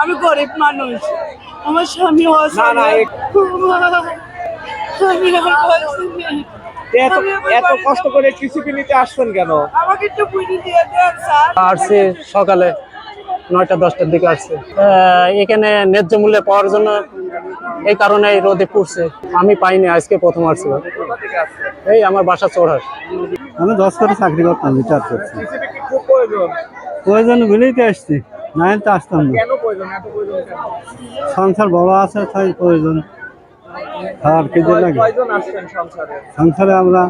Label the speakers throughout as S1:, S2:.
S1: আমি গরিব মানুষ। আমার স্বামী।
S2: এত এত কষ্ট করে টিসিপি নিতে আসছেন কেন?
S1: আমাকে একটু বুঝি দিয়ে দেন স্যার।
S3: আসছে সকালে নয়টা দশটার দিকে আসছে। এখানে ন্যায্য মূল্যে পাওয়ার জন্য এই কারণে এই রোদে পড়ছে। আমি পাইনি আজকে প্রথম আসছে। এই আমার বাসা চোরহাট
S4: আমি দশ করে চাকরি করতাম রিটায়ার করছি।
S2: প্রয়োজন
S4: বলেই তো আসছি? না তো আসতাম না। সংসার বড় আছে তাই প্রয়োজন খাওয়ার খেতে
S2: কয়-
S4: লাগে।
S2: সংসারে?
S4: আমরা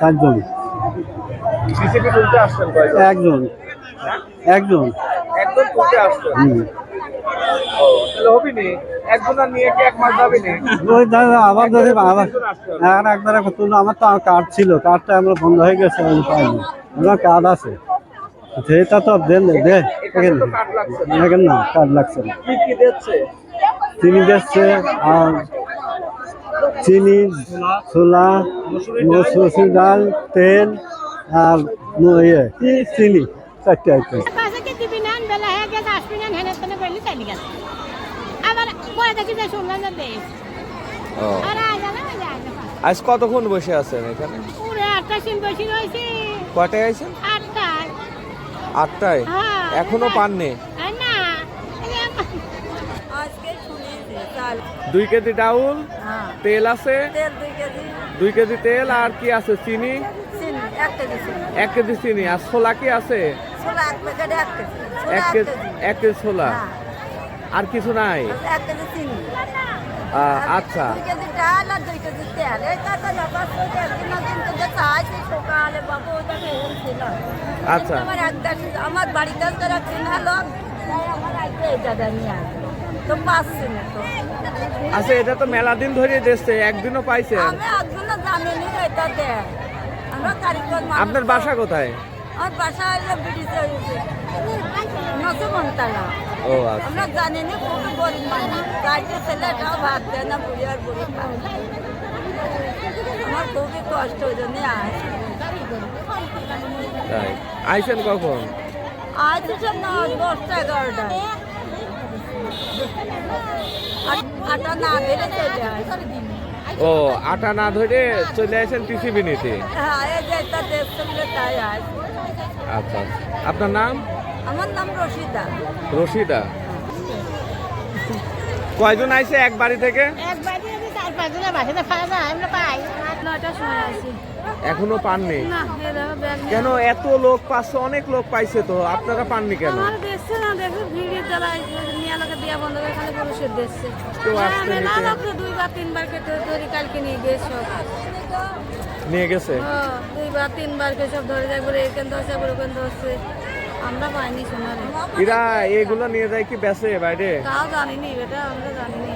S4: চারজন। একজন। একজন।
S2: আর কি
S4: আবার যদি আবার। আর একবার আমার তো কার্ড ছিল কার্ডটা আমরা বন্ধ হয়ে গেছে পাইনি। আমার কার্ড আছে। সেটা তো দেন দে
S2: এখানে তো কার্ড লাগছে না।
S4: কার্ড লাগছে না।
S2: কি কি দিচ্ছে
S4: চিনি দিচ্ছে আর চিনি ছোলা মসুর ডাল তেল আর ইয়ে চিনি চারটে আইটেম।
S2: আজ কতক্ষণ বসে আছেন এখানে? কয়টায় আইছেন?
S5: আটটায়
S2: আটটায়?
S5: হ্যাঁ
S2: এখনও পাননি? দুই কেজি ডাউল
S1: হ্যাঁ।
S2: তেল আছে?
S1: দুই কেজি।
S2: তেল আর কি আছে? চিনি?
S1: চিনি এক কেজি চিনি।
S2: এক কেজি চিনি। আর ছোলা কি আছে?
S1: এক কেজি। ছোলা
S2: এক কেজি ছোলা?
S1: হ্যাঁ,
S2: আর কিছু নাই? আচ্ছা।
S1: বাবু ওটাকে
S2: আচ্ছা।
S1: আমার একটা আমার বাড়িতে যারা চিনা লোক তাই আমার আজকে এই নিয়ে আসবে তো পাচ্ছি না তো।
S2: আচ্ছা এটা তো মেলা দিন ধরে দেখছে একদিনও পাইছেন
S1: আমি এখনও জানিনি এটা আমরা কারিগর
S2: আপনার বাসা কোথায়?
S1: আমার বাসা হলো ব্রিটিশে নতুনতলা
S2: ও আচ্ছা।
S1: আমরা জানিনি খুবই গরিব মানুষ। গাড়িতে ছেলেটাও ভাত দেয় না বুড়ি আর বুড়ি আমার খুবই কষ্ট ওই জন্যে
S2: তাই। আইছেন কখন?
S1: আজ না দশটা এগারোটা আটা না দিলে চলে
S2: ও আটা না ধরে চলে আসেন টিসিবি নিতে?
S1: হ্যাঁ এই যে এটা দেখতে গেলে তাই আয়
S2: আচ্ছা আচ্ছা। আপনার নাম?
S1: আমার নাম রশিদা।
S2: রশিদা। কয়জন আইছে এক বাড়ি থেকে?
S5: দিয়ে যদি চার পাঁচ জনের বাসাতে পাওয়া যায় আমরা পাই। আট নয়টার সময় আসি।
S2: এখনও পাননি? কেন এত লোক পাচ্ছে অনেক লোক পাইছে তো আপনারা পাননি কেন?
S1: দ্বারা নিয়ে
S2: গেছে
S1: দুইবার তিনবার কে সব ধরে যায় করে এখান ধরছে করে ওখান ধরছে। আমরা পাইনি
S2: এরা এগুলো নিয়ে যায় কি বেচে বাইরে?
S1: তাও জানিনি এটা আমরা জানিনি